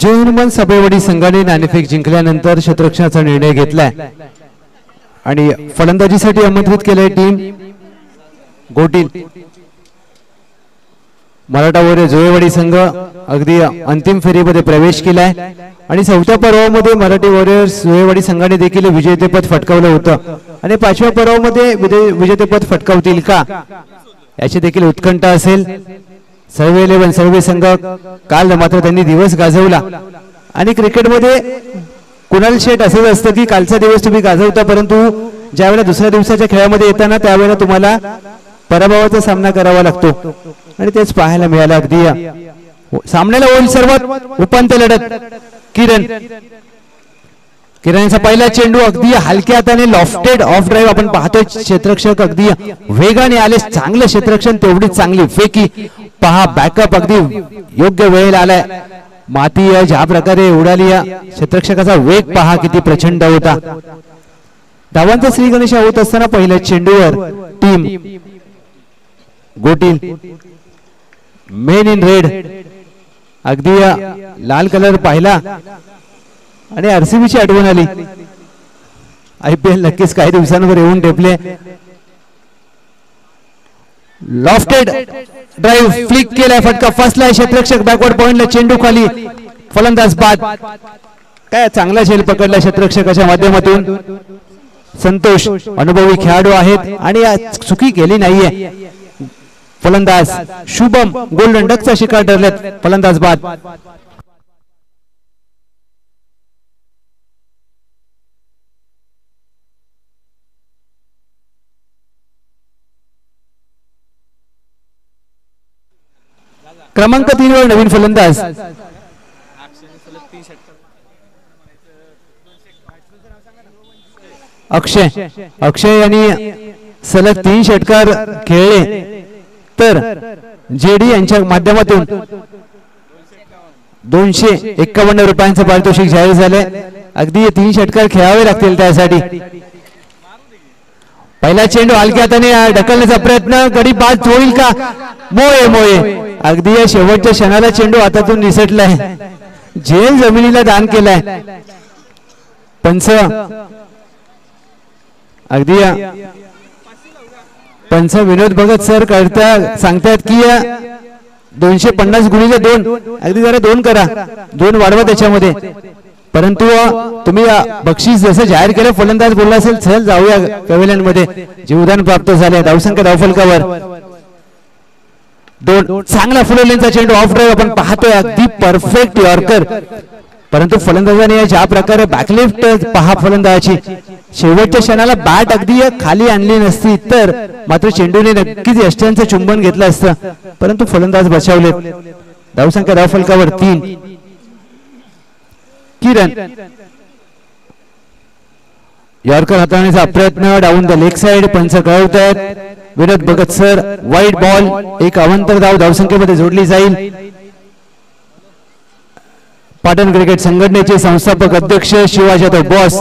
जय सभेवडी संघाने नाणेफेक जिंकल्यानंतर शतरक्षणाचा निर्णय घेतलाय. आणि फलंदाजीसाठी आमंत्रित केलंय टीम गोटील. मराठा वरे जोयवाडी संघ अगदी अंतिम फेरीमध्ये प्रवेश केलाय. आणि चौथ्या पर्वामध्ये मराठी वॉरियर्स जोयवाडी संघाने देखील विजेतेपद फटकावलं होतं. आणि पाचव्या पर्वामध्ये विजेतेपद फटकावतील का? याची देखील उत्कंठा असेल. सर्व इलेव्हन सर्व संघ काल मात्र त्यांनी दिवस गाजवला. आणि क्रिकेटमध्ये कुणाल शेट असंच असतं की कालचा दिवस तुम्ही गाजवता परंतु ज्यावेळेला दुसऱ्या दिवसाच्या खेळामध्ये येताना त्यावेळेला तुम्हाला पराभवाचा सामना करावा लागतो. आणि तेच पाहायला मिळालं अगदी सामन्याला होईल सर्वात उपांत्य लढत किरण. किरणचा पहिला चेंडू अगदी हलक्या हाताने लॉफ्टेड ऑफ ड्राईव्ह आपण पाहतोय क्षेत्रक्षक अगदी वेगाने आले चांगलं क्षेत्रक्षण तेवढीच चांगली फेकी. पहा बॅकअप अगदी योग्य वेळेला आलाय. माती या ज्या प्रकारे उडाली या क्षेत्रक्षकाचा वेग पहा किती प्रचंड होता. धावांचा श्री गणेश होत असताना पहिल्या चेंडूवर team Gotil men in red अगदी या लाल कलर पाहिला. आणि आरसीबीची आठवण आली. आय पी एल नक्कीच काही दिवसांवर येऊन टेपले. लॉफ्टेड ड्राईव्ह फ्लिक केलाय फटका. फसलाय क्षेत्रक्षक बॅकवर्ड पॉइंटला चेंडू खाली फलंदाज बाद. काय चांगला झेल पकडला क्षेत्ररक्षकाच्या माध्यमातून. संतोष अनुभवी खेळाडू आहेत आणि चुकी केली नाहीये. फलंदाज शुभम गोल्डन डकचा शिकार ठरलेत. फलंदाज बाद. क्रमांक तीन वर नवीन फलंदाज. अक्षय. अक्षय यांनी सलग तीन षटकार खेळले. तर जेडी यांच्या माध्यमातून दोनशे एक्कावन्न रुपयांचं पारितोषिक जाहीर झालंय. अगदी तीन षटकार खेळावे लागतील त्यासाठी. पहिला चेंडू हलक्या हाताने ढकलण्याचा प्रयत्न. गडी बाद होईल का? मोये मोये अगदी या शेवटच्या क्षणाला चेंडू हातातून निसटलाय. झेल जमिनीला दान केलाय. पंच अगदी या. पंच विनोद भगत सर करता सांगतायत की या दोनशे पन्नास गुणिले दोन. अगदी जरा दोन करा. दोन वाढवा त्याच्यामध्ये. परंतु तुम्ही बक्षीस जसं जाहीर केलं फलंदाज बोलला असेल चल जाऊया कवेल्यांमध्ये. जीवदान प्राप्त झाले धावसंख्या धावफलकावर. दोन चांगला फुलवलेंचा चेंडू ऑफ ड्राईव्ह आपण पाहतोय अगदी परफेक्ट यॉर्कर परंतु फलंदाजाने ज्या प्रकारे बॅकलिफ्ट पहा फलंदाजाची. शेवटच्या क्षणाला बॅट अगदी खाली आणली नसती तर मात्र चेंडूने नक्कीच यष्ट्यांचं चुंबन घेतलं असतं. परंतु फलंदाज बचावले. धावसंख्या धावफलकावर तीन. किरण. यॉर्कर हाताळण्याचा प्रयत्न डाऊन द लेग साइड पंच कळवत आहेत Vinod Bhagat sir wide ball एक अवंतर धाव धावसंख्येमध्ये जोडली जाईल. पाटण क्रिकेट संघटनेचे संस्थापक अध्यक्ष शिवाजादव बॉस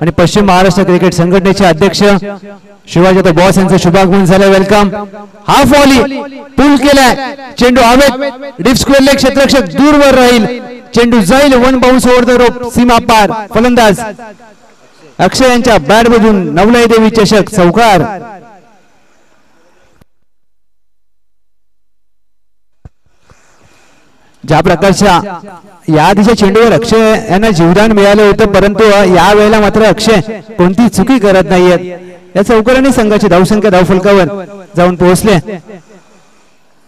आणि पश्चिम महाराष्ट्र क्रिकेट संघटनेचे अध्यक्ष शिवाजादव बॉस यांचं शुभागमन झालं. वेलकम हाफ वॉली पूल केलाय. चेंडू हवेत डिप स्क्वेअर लेग दूरवर राहील. चेंडू जाईल one bounce over the rope सीमा पार फलंदाज. अक्षय यांच्या बॅट मधून नवलाई देवी चषक चौकार. ज्या प्रकारच्या या आधीच्या चेंडूवर अक्षय यांना जीवदान मिळालं होतं परंतु या वेळेला मात्र अक्षय कोणती चुकी करत नाहीयेत. या चौकाराने संघाची धावसंख्या धावफलकावर जाऊन पोहोचले.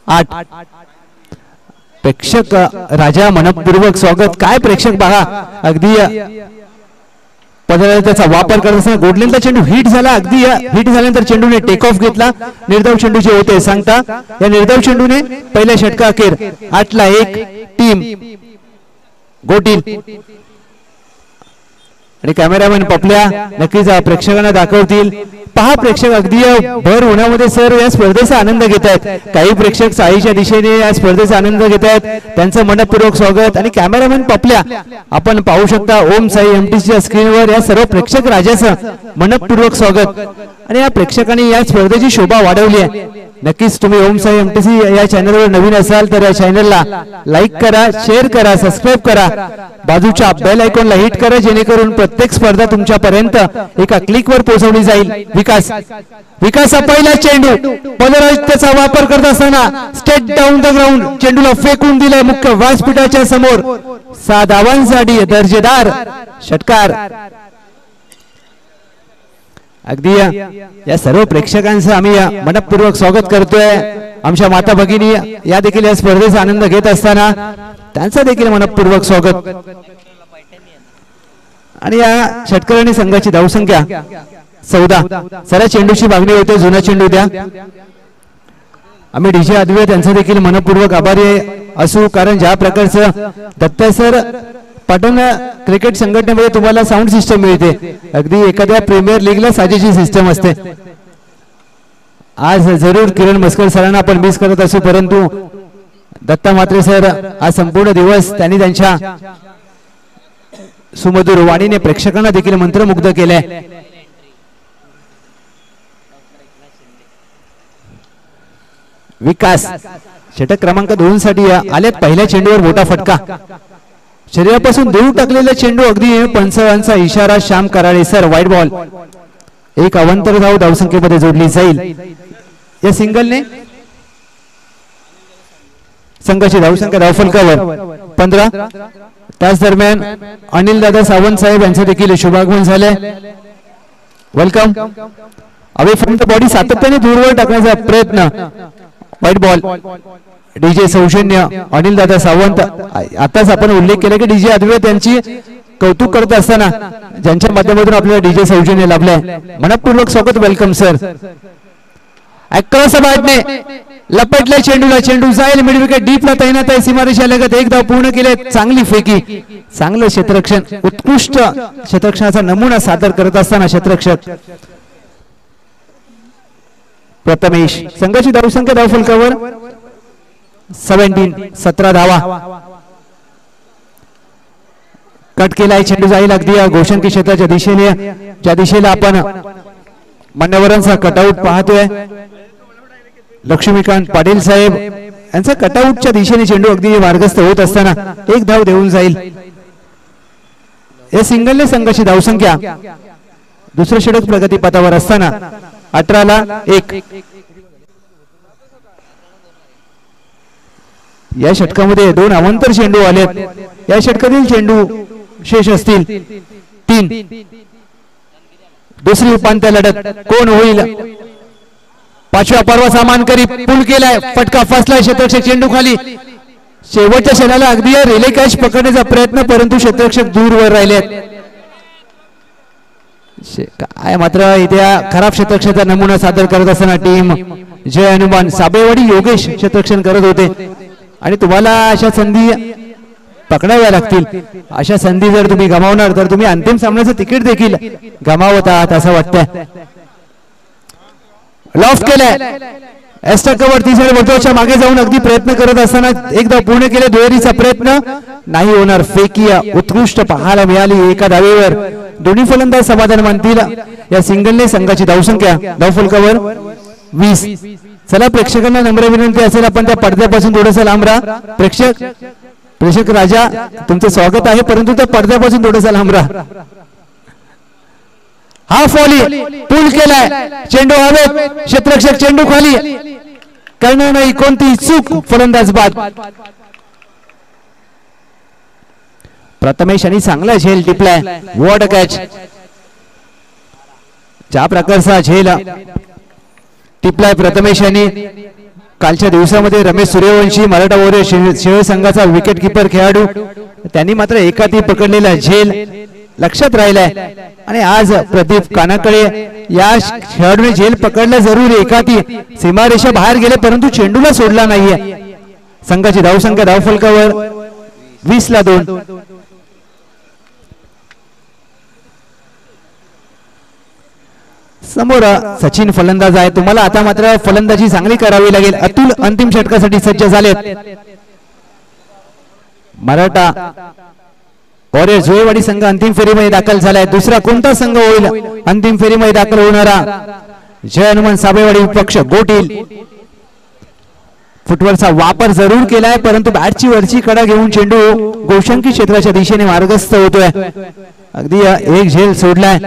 आठ. प्रेक्षक राजा मनपूर्वक स्वागत. काय प्रेक्षक बघा? अगदी पदार्थ त्याचा वापर करत असताना गोडलेला चेंडू हिट झाला. अगदी या हिट झाल्यानंतर चेंडूने टेक ऑफ घेतला. निर्धाव चेंडू जे होते सांगता या निर्धाव चेंडूने पहिल्या षटका अखेर आठला एक टीम गोटील. आणि कॅमेरामॅन पपल्या नक्कीच प्रेक्षकांना दाखवतील. पहा प्रेक्षक अगदी भर होण्यामध्ये सर या स्पर्धेचा आनंद घेत आहेत. काही प्रेक्षक साईच्या दिशेने या स्पर्धेचा आनंद घेत आहेत. त्यांचं मनपूर्वक स्वागत आणि कॅमेरामॅन पपल्या. आपण पाहू शकता ओम साई एमटीसीच्या स्क्रीनवर या सर्व प्रेक्षक राजाचं मनपूर्वक स्वागत. आणि या प्रेक्षकांनी या स्पर्धेची शोभा वाढवली आहे. नक्कीच तुम्ही ओम साई एमटीसी या चॅनलवर नवीन असाल तर या चॅनलला लाईक करा शेअर करा सबस्क्राईब करा. बाजूच्या बेल आयकॉनला हिट करा जेणेकरून प्रत्येक स्पर्धा तुमच्यापर्यंत एका क्लिकवर पोहोचवली जाईल. विकास. विकास हा पहिला चेंडू. त्याचा वापर करत असताना स्टेट डाऊन द ग्राउंड चेंडूला फेकून दिलाय मुख्य व्यासपीठाच्या समोर. सहा धावांसाठी दर्जेदार. षटकार. अगदी या. सर्व प्रेक्षकांचं आम्ही मनपूर्वक स्वागत करतोय. आमच्या माता भगिनी या देखील या स्पर्धेचा आनंद घेत असताना त्यांचं देखील मनपूर्वक स्वागत. आणि या षटकरणी संघाची धावसंख्या चौदा. सरा चेंडूची मागणी होते जुना चेंडू द्या. आम्ही डीजे आदवे त्यांचं देखील मनपूर्वक आभारी असू कारण ज्या प्रकारचं दत्ता सर पाटण क्रिकेट संघटनेमध्ये तुम्हाला साऊंड सिस्टम मिळते. अगदी एखाद्या प्रीमियर लीगला साजेची सिस्टम असते. आज जरूर किरण मस्कर सरांना आपण मिस करत असू परंतु दत्ता मात्रे सर आज संपूर्ण दिवस त्यांनी त्यांच्या सुमधुर वाणीने प्रेक्षकांना देखील मंत्रमुग्ध केलंय. विकास षटक क्रमांक दोन साठी आलेत पहिल्या चेंडूवर मोठा फटका. शरीरापासून देऊ टाकलेला चेंडू अगदी पंचवांचा इशारा Shyam Karale sir wide ball एक अवंतर धाव धावसंख्येमध्ये जोडली जाईल. या सिंगलने संघाची धावसंख्या धावफलकावर. पंधरा. त्याच दरम्यान अनिल दादा सावंत साहेब यांचे देखील शुभागमन झाले वेलकम अवे फ्रंट बॉडी सातत्याने दूरवर टाकण्याचा प्रयत्न. व्हाईट बॉल डीजे सौजन्य अनिल दादा सावंत. आताच आपण उल्लेख केला की डीजे अद्वैत त्यांची कौतुक करत असताना ज्यांच्या माध्यमातून आपल्याला डीजे सौजन्य लाभलंय. मनपूर्वक स्वागत वेलकम सर बॅटने लपटले चेंडूला चेंडू जाईल मिड विकेट डीपला तैनात आहे. सीमारेषा लगत एक धाव पूर्ण केले चांगली फेकी. चांगलं क्षेत्ररक्षण उत्कृष्ट क्षेत्ररक्षणाचा नमुना सादर करत असताना क्षेत्ररक्षक. प्रथमेश संघाची धावसंख्या धाव फलकावर सेव्हन्टीन सतरा धावा कट केलाय चेंडू जाईल अगदी घोषणकी क्षेत्राच्या दिशेने. ज्या दिशेला आपण मान्यवरांचा कटआउट पाहतोय लक्ष्मीकांत पाटील साहेब यांचा कटआउटच्या दिशेने चेंडू अगदी मार्गस्थ होत असताना एक धाव देऊन जाईल. या सिंगलने संघाची धावसंख्या. दुसऱ्या षटक प्रगतीपथावर असताना अठराला एक. या षटकामध्ये दोन अवंतर चेंडू आलेत. या षटकातील चेंडू शेष असतील तीन. दुसरी उपांत्य लढत कोण होईल? पाचव्या पर्व सामानकरी पूल केलाय. फटका फसलाय क्षेत्रक्षक चेंडू खाली. शेवटच्या क्षणाला अगदी रिले कॅच पकडण्याचा प्रयत्न परंतु क्षेत्रक्षक दूरवर राहिले काय मात्र इथे खराब क्षेत्रक्षेचा नमुना सादर करत असताना टीम जय हनुमान साबेवाडी योगेश क्षेत्रक्षण करत होते. आणि तुम्हाला अशा संधी पकडाव्या लागतील. अशा संधी जर तुम्ही गमावणार तर तुम्ही अंतिम सामन्याचं तिकीट देखील गमावत आहात असं वाटतंय. लॉफ केलंय. एस कवर तिसऱ्या वर्तुळाच्या मागे जाऊन अगदी प्रयत्न करत असताना एकदा पूर्ण केले दुहेरीचा प्रयत्न. नाही होणार. फेकिया उत्कृष्ट पाहायला मिळाली एका दावेवर दोन्ही फलंदाज समाधान मानतील. या सिंगलने संघाची धावसंख्या. धावफलकावर वीस. चला प्रेक्षकांना नम्र विनंती असेल आपण त्या पडद्यापासून थोडस लांब राहा. प्रेक्षक प्रेक्षक राजा तुमचं स्वागत आहे परंतु त्या पडद्यापासून थोडस लांब राहा. हा फॉली पूल केलाय. चेंडू हवेत. क्षेत्रक्षक चेंडू खाली. करणार नाही कोणती चूक फलंदाज बाद. प्रथमेश आणि चांगला झेल टिपलाय. वॉट कॅच ज्या प्रकारचा झेल टिपलाय प्रथमेश यांनी. कालच्या दिवसामध्ये रमेश सूर्यवंशी मराठा वॉरियर शेळ संघाचा विकेट किपर खेळाडू. त्यांनी मात्र एकाती पकडलेला झेल लक्षात राहिलाय. आणि आज प्रदीप कानाकडे या खेळाडूने झेल पकडला जरूर. एकाती सीमारेषा बाहेर गेले परंतु चेंडूला सोडला नाहीये. संघाची धावसंख्या धावफलकावर वीस ला दोन. समोर सचिन फलंदाज आहे. तुम्हाला आता मात्र फलंदाजी चांगली करावी लागेल. अतुल अंतिम षटकासाठी सज्ज झालेत. मराठा वॉरियर जुळेवाडी संघ अंतिम फेरीमध्ये दाखल झालाय. दुसरा कोणता संघ होईल? अंतिम फेरीमध्ये दाखल होणारा जय हनुमान साबेवाडी पक्ष गोटील. फुटबॉलचा वापर जरूर केलाय परंतु बॅटची वरची कडा घेऊन चेंडू गोशंकी क्षेत्राच्या दिशेने मार्गस्थ होतोय. अगदी या एक झेल सोडलाय.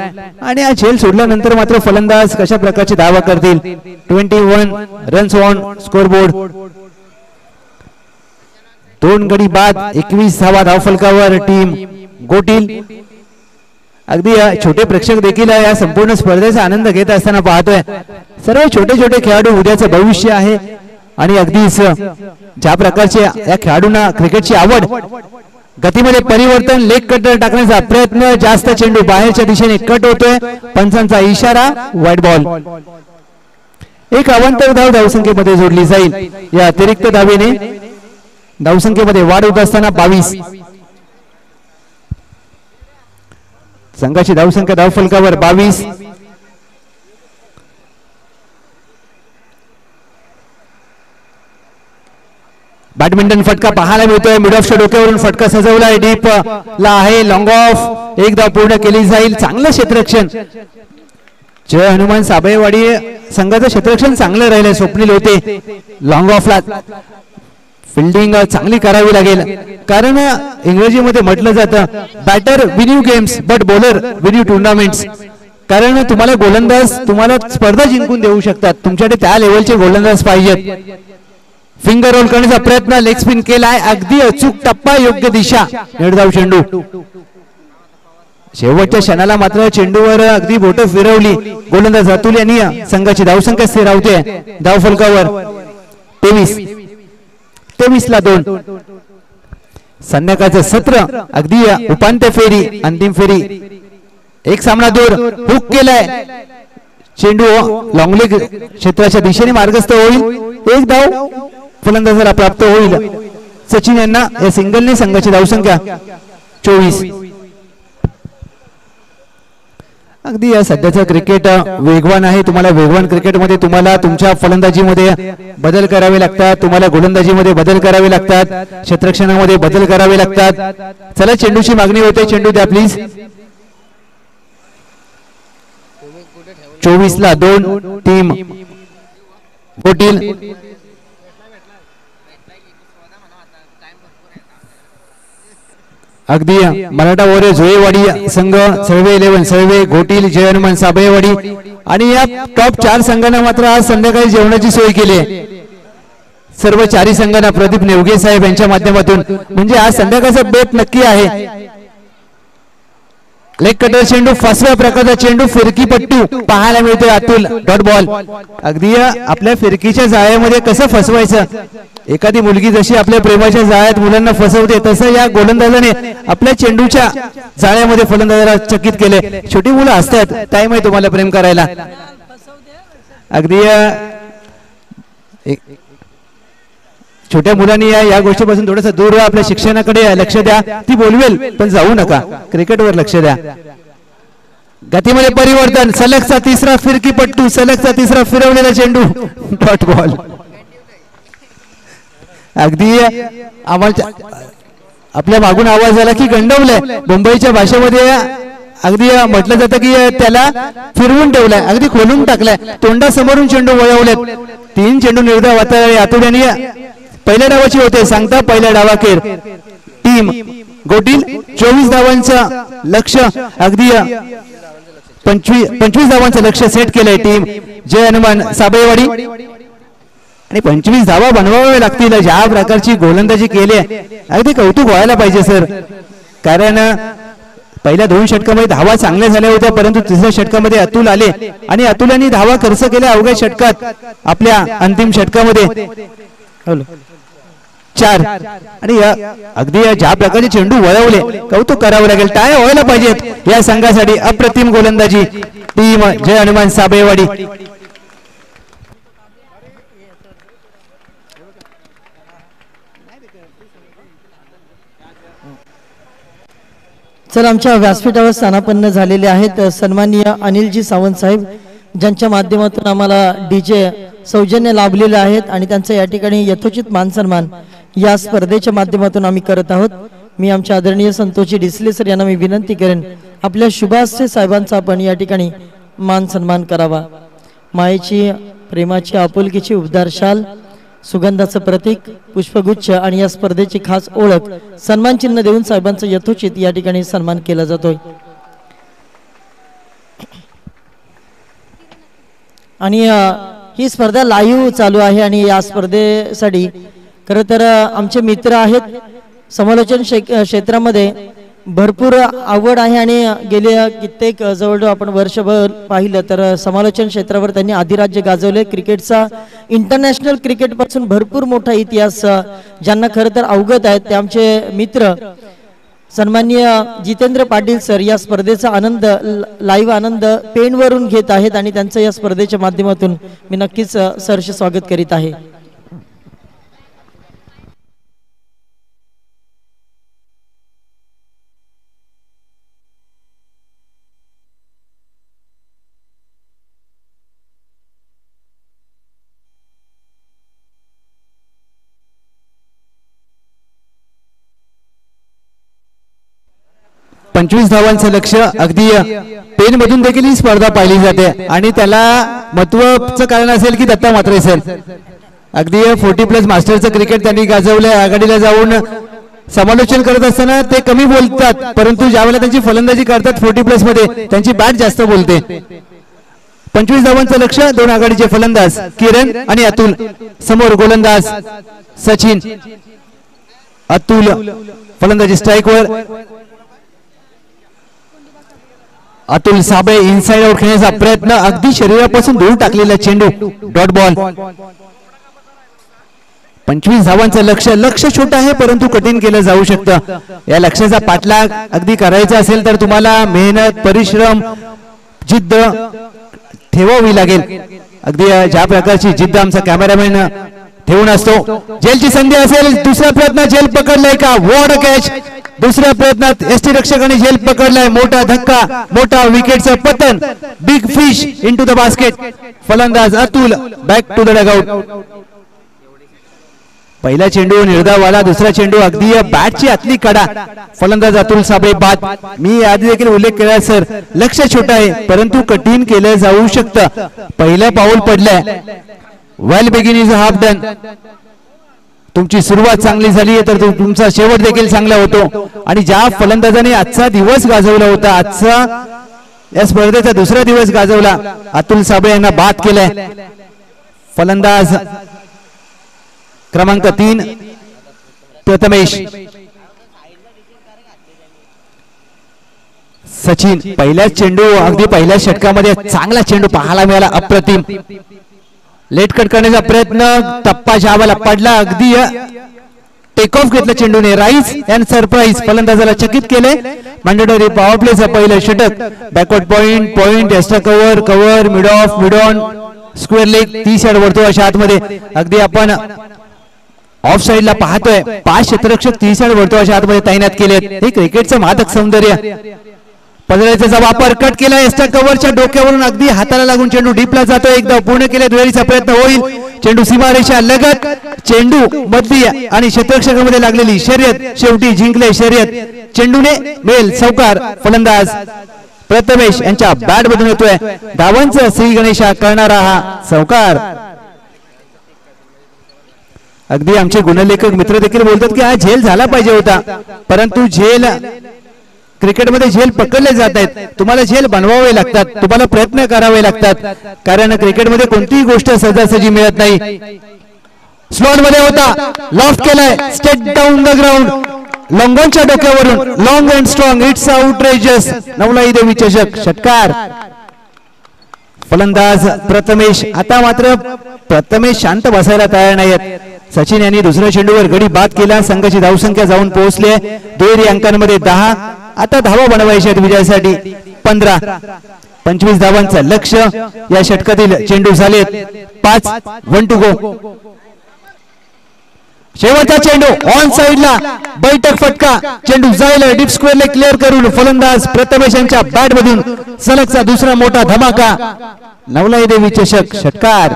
आणि हा झेल सोडल्यानंतर मात्र फलंदाज कशा प्रकारचे दावा करतील? Twenty one runs on scoreboard दोन गडी बाद एकवीस धावा धावफलकावर टीम गोटील. अगदी छोटे प्रेक्षक देखील या संपूर्ण स्पर्धेचा आनंद घेत असताना पाहतोय. सर्व छोटे छोटे खेळाडू उद्याचं भविष्य आहे. आणि अगदीच ज्या प्रकारचे या खेळाडूंना क्रिकेटची आवड गतीमध्ये परिवर्तन लेग कटर टाकण्याचा प्रयत्न जास्त चेंडू बाहेरच्या दिशेने कट होतोय. पंचांचा इशारा वाईट बॉल एक अवंतर धाव धावसंख्येमध्ये जोडली जाईल. या अतिरिक्त धावेने धावसंख्येमध्ये वाढ होत असताना बावीस. संघाची धावसंख्या धावफलकावर बावीस. बॅडमिंटन फटका पाहायला मिळतोय. मिड ऑफच्या डोक्यावरून फटका सजवलाय. डीप ला आहे. लॉंग ऑफ एकदा पूर्ण केली जाईल. चांगलं क्षेत्रक्षण जय हनुमान साबळेवाडी. संघाचं क्षेत्रक्षण चांगलं राहिलंय. स्वप्नील होते. लॉंग ऑफला फिल्डिंग चांगली करावी लागेल. कारण इंग्रजीमध्ये म्हटलं जातं batter win games but bowler win tournaments कारण तुम्हाला गोलंदाज तुम्हाला स्पर्धा जिंकून देऊ शकतात. तुमच्याकडे त्या लेवलचे गोलंदाज पाहिजेत. फिंगर रोल करण्याचा प्रयत्न लेग स्पिन केलाय. अगदी अचूक टप्पा योग्य दिशा. निर्धाव चेंडू. शेवटच्या क्षणाला मात्र चेंडूवर अगदी बोट फिरवली. गोलंदाज अतुल यांनी संघाची धावसंख्या स्थिरावते धाव फलकावर. तेवीस. तेवीस ला दोन. संध्याकाळचं सत्र. अगदी उपांत्य फेरी. अंतिम फेरी. एक सामना दूर. हुक केलाय. चेंडू लॉंगलेग क्षेत्राच्या दिशेने मार्गस्थ होईल. एक धाव. फलंदाजाला प्राप्त होईल. सचिन यांना या सिंगलने संघाची धावसंख्या चोवीस. अगदी या सध्याचं क्रिकेट वेगवान आहे. तुम्हाला वेगवान क्रिकेटमध्ये तुम्हाला तुमच्या फलंदाजीमध्ये बदल करावे लागतात. तुम्हाला गोलंदाजीमध्ये बदल करावे लागतात. क्षेत्रक्षणामध्ये बदल करावे लागतात. चला चेंडूची मागणी होते. चेंडू द्या प्लीज चोवीस ला दोन टीम. होतील अगदी मराठा वोरे झुळेवाडी संघ सर्वे इलेव्हन सर्वे घोटील जयनमन साबळेवाडी आणि या टॉप चार संघांना मात्र आज संध्याकाळी जेवणाची सोय केली आहे. सर्व चारी संघांना प्रदीप नेवगे साहेब यांच्या माध्यमातून. म्हणजे आज संध्याकाळचा बेत नक्की आहे. लेग कटर चेंडू फसव्या प्रकारचा चेंडू फिरकी पट्टू पाहायला मिळतोय अतुल डॉट बॉल अगदी आपल्या फिरकीच्या जाळ्यामध्ये कसं फसवायचं? एखादी मुलगी जशी आपल्या प्रेमाच्या जाळ्यात मुलांना फसवते तसं या गोलंदाजाने आपल्या चेंडूच्या जाळ्यामध्ये फलंदाजाला चकित केले छोटी मुलं असतात टाइम आहे तुम्हाला प्रेम करायला. अगदी छोट्या मुलांनी या या गोष्टीपासून थोडस दूर आपल्या शिक्षणाकडे लक्ष द्या. ती बोलवेल पण जाऊ नका. क्रिकेटवर लक्ष द्या. गतीमध्ये परिवर्तन. सलगचा तिसरा फिरकी पट्टू सलगचा तिसरा फिरवलेला चेंडू. डॉट बॉल अगदी आम्हाला आपल्या मागून आवाज आला की गंडवलंय. मुंबईच्या भाषेमध्ये अगदी म्हटलं जातं की त्याला फिरवून ठेवलाय. अगदी खोलून टाकलाय. तोंडासमोरून चेंडू वळवलेत. तीन चेंडू निर्धाव आता आतुड्याने पहिल्या डावाची होते सांगता पहिल्या डावाखेर. टीम गोटील चोवीस धावांचं लक्ष अगदी पंचवीस पंचवीस धावांचं लक्ष सेट केलंय टीम. जय हनुमान साबळेवाडी. आणि पंचवीस धावा बनवाव्या लागतील ज्या प्रकारची गोलंदाजी केली अगदी कौतुक व्हायला पाहिजे सर. कारण पहिल्या दोन षटकामध्ये धावा चांगल्या झाल्या होत्या परंतु तिसऱ्या षटकामध्ये अतुल आले. आणि अतुलांनी धावा खर्च केल्या अवघ्या षटकात आपल्या अंतिम षटकामध्ये. चार. आणि अगदी ज्या प्रकारचे चेंडू वळवले कौतुक करावं लागेल. टाळ्या व्हायला पाहिजेत. या संघासाठी अप्रतिम गोलंदाजी. टीम जय हनुमान साबेवाडी चल आमच्या व्यासपीठावर स्थानापन्न झालेले आहेत सन्माननीय अनिलजी सावंत साहेब ज्यांच्या माध्यमातून आम्हाला डीजे सौजन्य लाभलेले आहेत आणि त्यांचं या ठिकाणी यथोचित मान सन्मान या स्पर्धेच्या माध्यमातून आम्ही करत आहोत. मी आमच्या आदरणीय संतोषी डिसले सर यांना मी विनंती करेन आपल्या शुभास्य साहेबांचा आपण या ठिकाणी मान सन्मान करावा. मायेची प्रेमाची आपुलकीची उबदार शाल सुगंधाचं प्रतीक पुष्पगुच्छ आणि या स्पर्धेची खास ओळख सन्मान चिन्ह देऊन साहेबांचा यथोचित या ठिकाणी सन्मान केला जातोय. आणि ही स्पर्धा लाईव्ह चालू आहे आणि या स्पर्धेसाठी खरं तर आमचे मित्र आहेत. समालोचन क्षेत्रामध्ये भरपूर आवड आहे आणि गेले कित्येक जवळजवळ आपण वर्षभर पाहिलं तर समालोचन क्षेत्रावर त्यांनी अधिराज्य गाजवले. क्रिकेटचा इंटरनॅशनल क्रिकेटपासून भरपूर मोठा इतिहास ज्यांना खरं तर अवगत आहेत ते आमचे मित्र सन्माननीय जितेंद्र पाटील सर या स्पर्धेचा आनंद ल- लाईव्ह आनंद पेनवरून घेत आहेत आणि त्यांचं या स्पर्धेच्या माध्यमातून मी नक्कीच सरचे स्वागत करीत आहे. पंचवीस धावांचं लक्ष अगदी पेन मधून देखील ही स्पर्धा पाहिली जाते. आणि त्याला महत्वाचं कारण असेल की दत्ता मात्रे सर. अगदी फोर्टी प्लस मास्टरचं क्रिकेट त्यांनी गाजवलंय. आघाडीला जाऊन समालोचन करत असताना ते कमी बोलतात परंतु ज्यावेळेला त्यांची फलंदाजी करतात फोर्टी प्लसमध्ये त्यांची बॅट जास्त बोलते. पंचवीस धावांचं लक्ष दोन आघाडीचे फलंदाज किरण आणि अतुल. समोर गोलंदाज सचिन. अतुल फलंदाजी स्ट्राईकवर अतुल साबळे इनसाइड आउट खेळण्याचा प्रयत्न अगदी शरीरापासून दूर टाकलेला चेंडू. डॉट बॉल पंचवीस धावांचं लक्ष. लक्ष छोटं आहे परंतु कठीण केलं जाऊ शकतं. या लक्ष्याचा पाठलाग अगदी करायचा असेल तर तुम्हाला मेहनत परिश्रम जिद्द ठेवावी लागेल. अगदी ज्या प्रकारची जिद्द आमचा कॅमेरामॅन ठेवून असतो. जेलची संधी असेल दुसऱ्या प्रयत्नात जेल पकडलाय का वॉड कॅच दुसऱ्या प्रयत्नात एस टी रक्षकाने जेल पकडलाय मोठा धक्का मोठा विकेटचं पतन. Big fish into the basket फलंदाज Atul back to the dugout पहिला चेंडू निर्धावाला दुसरा चेंडू अगदी बॅटची आतली कडा फलंदाज अतुल साबळे बाद. मी आधी देखील उल्लेख केला सर. लक्ष छोट आहे परंतु कठीण केलं जाऊ शकतं. पहिलं पाऊल पडलंय. Well begin is half done तुमची सुरुवात चांगली झाली आहे तर तुमचा शेवट देखील चांगला होतो. आणि ज्या फलंदाजाने आजचा दिवस गाजवला होता आजचा या स्पर्धेचा दुसरा दिवस गाजवला अतुल साबळे यांना बाद केलाय. फलंदाज क्रमांक तीन प्रथमेश. सचिन पहिल्याच चेंडू अगदी पहिल्या षटकामध्ये चांगला चेंडू पाहायला मिळाला अप्रतिम. लेट कट करण्याचा प्रयत्न टप्पा जावाला पडला. अगदी टेक ऑफ घेतलं चेंडूने. राईस अँड सरप्राईज फलंदाजाला चकित केले. मॅन्डेटरी पॉवर प्लेचं पहिलं षटक. Backward point point extra cover cover mid off mid on square leg तीस यार्ड अशा आतमध्ये. अगदी आपण ऑफ साईडला पाहतोय. पाच क्षेत्ररक्षक तीस यार्ड अशा आतमध्ये तैनात केलेत. हे क्रिकेटचं मादक सौंदर्य. पदळेचा वापर कट केला एक्स्ट्रा कव्हरच्या डोक्यावरून अगदी हाताला लागून चेंडू डीपला जातो. एकदा पूर्ण केल्या दुहेरीचा प्रयत्न होईल. चेंडू सीमारेषा लगत चेंडू मधली आणि क्षेत्रक्षकामध्ये लागलेली शर्यत शेवटी जिंकले शर्यत. चेंडूने मेल सौकार फलंदाज प्रथमेश यांच्या बॅट मधून येतोय. धावांचं श्री गणेशा करणारा हा सौकार अगदी आमचे गुणलेखक मित्र देखील बोलतात की हा झेल झाला पाहिजे होता. परंतु झेल क्रिकेटमध्ये झेल पकडले जात आहेत. तुम्हाला झेल बनवावे लागतात. तुम्हाला प्रयत्न करावे लागतात. कारण क्रिकेटमध्ये कोणतीही गोष्ट सहजासहजी मिळत नाही. स्लॉटमध्ये होता. लॉफ्ट केलाय. स्टेट डाऊन द ग्राउंड लॉंगॉनच्या डोक्यावरून. Long and strong it's outrageous Navlai Devi चषक. षटकार. फलंदाज प्रथमेश. आता मात्र प्रथमेश शांत बसायला तयार नाहीत सचिन यांनी दुसऱ्या चेंडूवर गडी बाद केला. संघाची धावसंख्या जाऊन पोहोचली आहे. दुहेरी अंकांमध्ये दहा. आता धावा बनवायच्या विजयासाठी पंधरा. पंचवीस धावांचं लक्ष या षटकातील चेंडू झाले पाच. वन टू गो शेवटचा चेंडू ऑन साइडला बैठक फटका. चेंडू जायला डीप स्क्वेअरला क्लिअर करून फलंदाज प्रथमेश यांच्या बॅट मधून सलगचा दुसरा मोठा धमाका. नवलाई देवी चषक षटकार.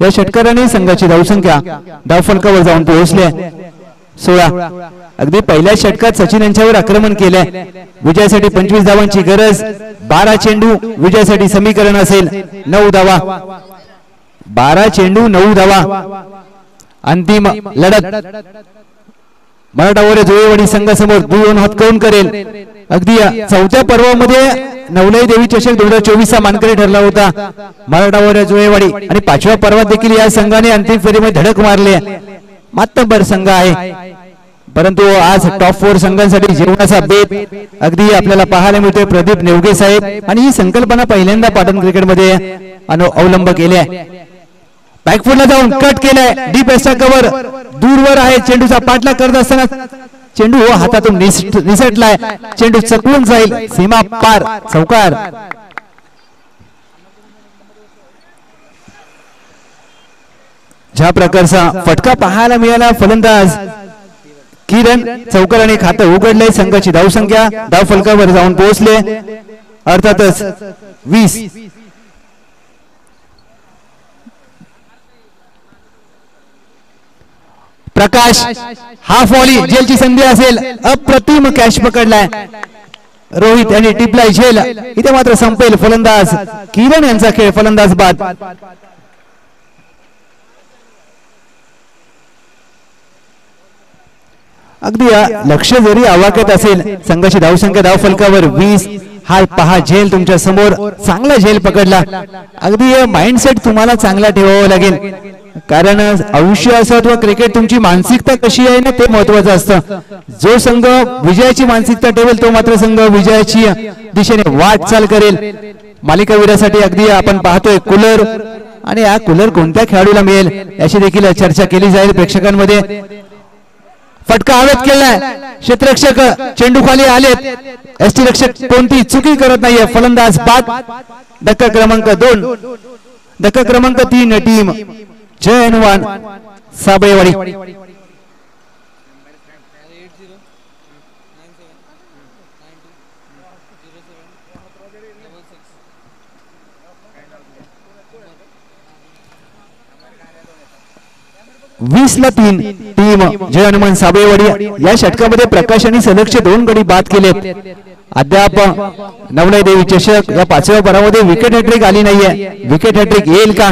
या षटकाराने संघाची धावसंख्या धावफलकावर जाऊन पोहोचली. सोळा. अगदी पहिल्या षटकात सचिन यांच्यावर आक्रमण केलंय विजयासाठी पंचवीस धावांची गरज. बारा चेंडू. विजयासाठी समीकरण असेल. नऊ धावा. बारा चेंडू नऊ धावा. अंतिम लढत. मराठा वरे जोळेवाडी संघासमोर दोन हतकवून करेल. अगदी या चौथ्या पर्वामध्ये नवलाई देवी चषक दोन हजार चोवीस चा मानकरी ठरला होता. मराठा जुळेवाडी आणि पाचव्या पर्वात देखील या संघाने अंतिम फेरीमध्ये धडक मारली. आहे. संघ आहे. परंतु आज टॉप फोर संघांसाठी जेवणाचा बेत अगदी आपल्याला पाहायला मिळतोय. प्रदीप नेवगे साहेब आणि ही संकल्पना पहिल्यांदा पाटण क्रिकेटमध्ये अवलंब केली आहे. बॅकफुटला जाऊन कट केलाय. डीप एस्टा कव्हर दूरवर आहे. चेंडूचा पाठला करत असताना चेंडू हो हातातून निसटलाय. चेंडू चकवून जाईल. सीमा पार. चौकार. ज्या प्रकारचा फटका पाहायला मिळाला फलंदाज किरण चौकाराने खातं उघडलंय. संघाची धावसंख्या धाव फलकावर जाऊन पोहोचले. अर्थातच वीस. प्रकाश हाफ वॉली जेलची संधी असेल. अप्रतिम कॅश पकडलाय. रोहित यांनी टिपलाय झेल. इथे मात्र संपेल फलंदाज. किरण यांचा खेळ फलंदाज बाद. अगदी लक्ष जरी आवाक्यात असेल संघाची धावसंख्या धाव फलकावर वीस. हा पहा झेल तुमच्यासमोर. चांगला झेल पकडला. अगदी माइंडसेट तुम्हाला चांगला ठेवावा लागेल. कारण आयुष्य असो अथवा क्रिकेट तुमची मानसिकता कशी आहे ना ते महत्वाचं असतं. जो संघ विजयाची मानसिकता ठेवेल तो मात्र संघ विजयाची दिशेने वाटचाल करेल. मालिकावीरासाठी अगदी आपण पाहतोय कूलर. आणि हा कूलर कोणत्या खेळाडूला मिळेल याची देखील चर्चा केली जाईल प्रेक्षकांमध्ये. फटका हवेत केलाय क्षेत्ररक्षक चेंडू खाली आलेत. एसटी रक्षक कोणती चुकी करत नाहीये फलंदाज पाच धक्का क्रमांक दोन. धक्का क्रमांक तीन टीम. जय हनुमान साबळेवाडी वीस ला तीन टीम जय हनुमान साबळेवाडी या षटकामध्ये प्रकाश आणि सलगचे दोन गडी बाद केले अद्याप नवलाई देवी चषक या पाचव्या परामध्ये विकेट हॅट्रिक आली नाहीये. विकेट हॅट्रिक येईल का?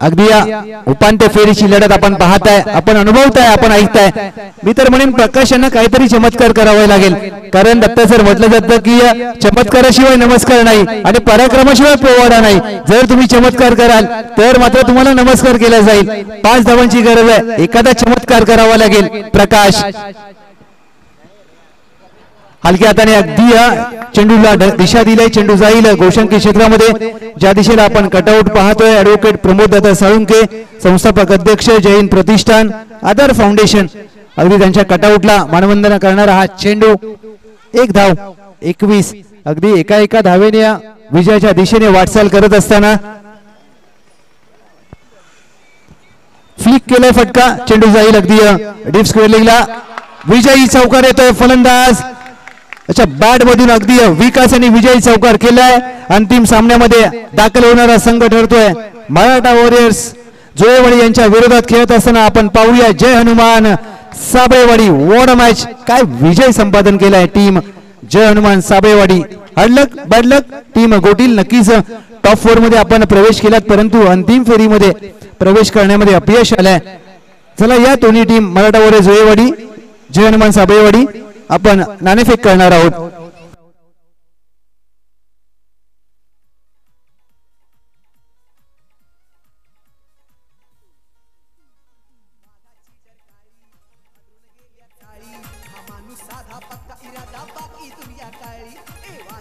अगदी या उपांत्य फेरीची लढत आपण पाहताय आपण अनुभवताय आपण ऐकताय. मी तर म्हणेन प्रकाश यांना काहीतरी चमत्कार करावा लागेल. कारण दत्ता सर म्हटलं जातं की चमत्काराशिवाय नमस्कार नाही आणि पराक्रमाशिवाय पोवाडा नाही. जर तुम्ही चमत्कार कराल तर मात्र तुम्हाला नमस्कार केला जाईल. पाच धावांची गरज आहे. एखादा चमत्कार करावा लागेल. प्रकाश. हलक्या हाताने अगदी या चेंडूला दिशा दिली चेंडू जाईल. गोशंकी क्षेत्रामध्ये ज्या दिशेला आपण कटआउट पाहतोय ऍडव्होकेट प्रमोद दादा साळुंके संस्थापक अध्यक्ष जैन प्रतिष्ठान आधार फाउंडेशन अगदी त्यांच्या कटआउटला मानवंदना करणारा हा चेंडू एक धाव एकवीस. अगदी एका एका धावेने या विजयाच्या दिशेने वाटचाल करत असताना फ्लिक केलाय फटका चेंडू जाईल अगदी डीप स्क्वेअर लेगला विजयी चौकार येतोय फलंदाज. अच्छा बॅट मधून अगदी विकास आणि विजयी चौकार केलाय. अंतिम सामन्यामध्ये दाखल होणारा संघ ठरतोय. मराठा वॉरियर्स जोळेवाडी यांच्या विरोधात खेळत असताना आपण पाहूया जय हनुमान साबळेवाडी वॉर्ड मॅच. काय विजय संपादन केलाय टीम. जय हनुमान साबळेवाडी. हडलक बडलक टीम गोटील नक्कीच टॉप फोरमध्ये आपण प्रवेश केलात परंतु अंतिम फेरीमध्ये प्रवेश करण्यामध्ये अपयश आलंय. चला या दोन्ही टीम मराठा वॉरियर्स जोळेवाडी जय हनुमान साबळेवाडी आपण नाणेफेक करणार आहोत.